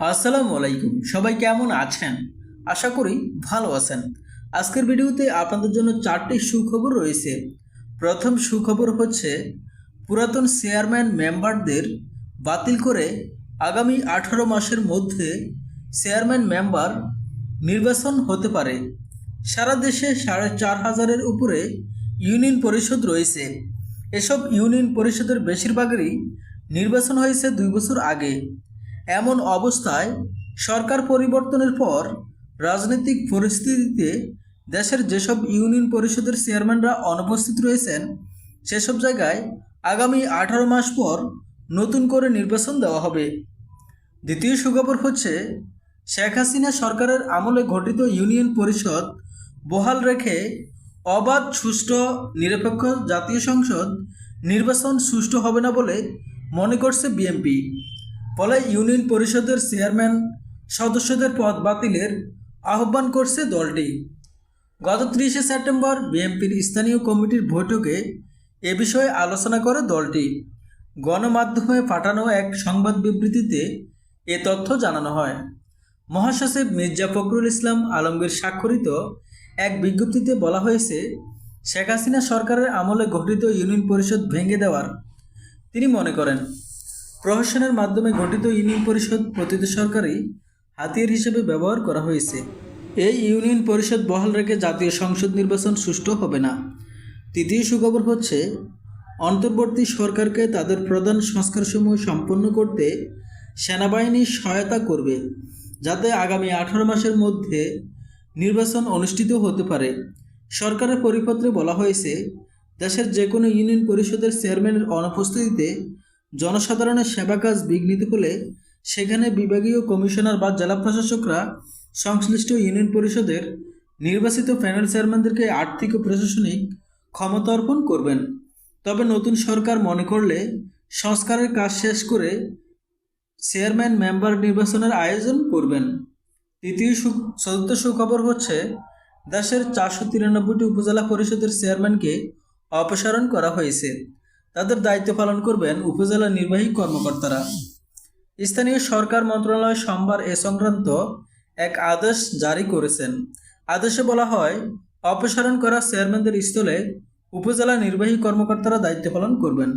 আসসালামু আলাইকুম। সবাই কেমন আছেন? আশা করি ভালো আছেন। আজকের ভিডিওতে আপনাদের জন্য চারটি সুখবর রয়েছে। প্রথম সুখবর হচ্ছে, পুরাতন চেয়ারম্যান মেম্বারদের বাতিল করে আগামী আঠারো মাসের মধ্যে চেয়ারম্যান মেম্বার নির্বাচন হতে পারে। সারা দেশে সাড়ে চার হাজারের উপরে ইউনিয়ন পরিষদ রয়েছে। এসব ইউনিয়ন পরিষদের বেশিরভাগেরই নির্বাচন হয়েছে দুই বছর আগে। এমন অবস্থায় সরকার পরিবর্তনের পর রাজনৈতিক পরিস্থিতিতে দেশের যেসব ইউনিয়ন পরিষদের চেয়ারম্যানরা অনুপস্থিত রয়েছেন, সেসব জায়গায় আগামী আঠারো মাস পর নতুন করে নির্বাচন দেওয়া হবে। দ্বিতীয় সুখবর হচ্ছে, শেখ হাসিনা সরকারের আমলে গঠিত ইউনিয়ন পরিষদ বহাল রেখে অবাধ, সুষ্ঠু, নিরপেক্ষ জাতীয় সংসদ নির্বাচন সুষ্ঠু হবে না বলে মনে করছে বিএনপি। ফলে ইউনিয়ন পরিষদের চেয়ারম্যান সদস্যদের পদ বাতিলের আহ্বান করছে দলটি। গত ত্রিশে সেপ্টেম্বর বিএনপির স্থানীয় কমিটির বৈঠকে এ বিষয়ে আলোচনা করে দলটি। গণমাধ্যমে পাঠানো এক সংবাদ বিবৃতিতে এ তথ্য জানানো হয়। মহাসচিব মির্জা ফখরুল ইসলাম আলমগীর স্বাক্ষরিত এক বিজ্ঞপ্তিতে বলা হয়েছে, শেখ হাসিনা সরকারের আমলে গঠিত ইউনিয়ন পরিষদ ভেঙে দেওয়ার তিনি মনে করেন। প্রহসনের মাধ্যমে গঠিত ইউনিয়ন পরিষদ প্রতিটি সরকারই হাতিয়ার হিসেবে ব্যবহার করা হয়েছে। এই ইউনিয়ন পরিষদ বহাল রেখে জাতীয় সংসদ নির্বাচন সুষ্ঠু হবে না। তৃতীয় সুখবর হচ্ছে, অন্তর্বর্তী সরকারকে তাদের প্রধান সংস্কারসমূহ সম্পন্ন করতে সেনাবাহিনী সহায়তা করবে, যাতে আগামী আঠারো মাসের মধ্যে নির্বাচন অনুষ্ঠিত হতে পারে। সরকারের পরিপত্রে বলা হয়েছে, দেশের যে কোনো ইউনিয়ন পরিষদের চেয়ারম্যানের অনুপস্থিতিতে জনসাধারণের সেবা কাজ বিঘ্নিত হলে সেখানে বিভাগীয় কমিশনার বা জেলা প্রশাসকরা সংশ্লিষ্ট ইউনিয়ন পরিষদের নির্বাচিত প্যানেল চেয়ারম্যানদেরকে আর্থিক ও প্রশাসনিক ক্ষমতা অর্পণ করবেন। তবে নতুন সরকার মনে করলে সংস্কারের কাজ শেষ করে চেয়ারম্যান মেম্বার নির্বাচনের আয়োজন করবেন। তৃতীয় চতুর্থ সুখবর হচ্ছে, দেশের চারশো তিরানব্বইটি উপজেলা পরিষদের চেয়ারম্যানকে অপসারণ করা হয়েছে। তাদের দায়িত্ব পালন করবেন উপজেলা নির্বাহী কর্মকর্তারা। স্থানীয় সরকার মন্ত্রণালয় সোমবার এ সংক্রান্ত এক আদেশ জারি করেছেন। আদেশে বলা হয়, অপসারণ করা চেয়ারম্যানদের স্থলে উপজেলা নির্বাহী কর্মকর্তারা দায়িত্ব পালন করবেন।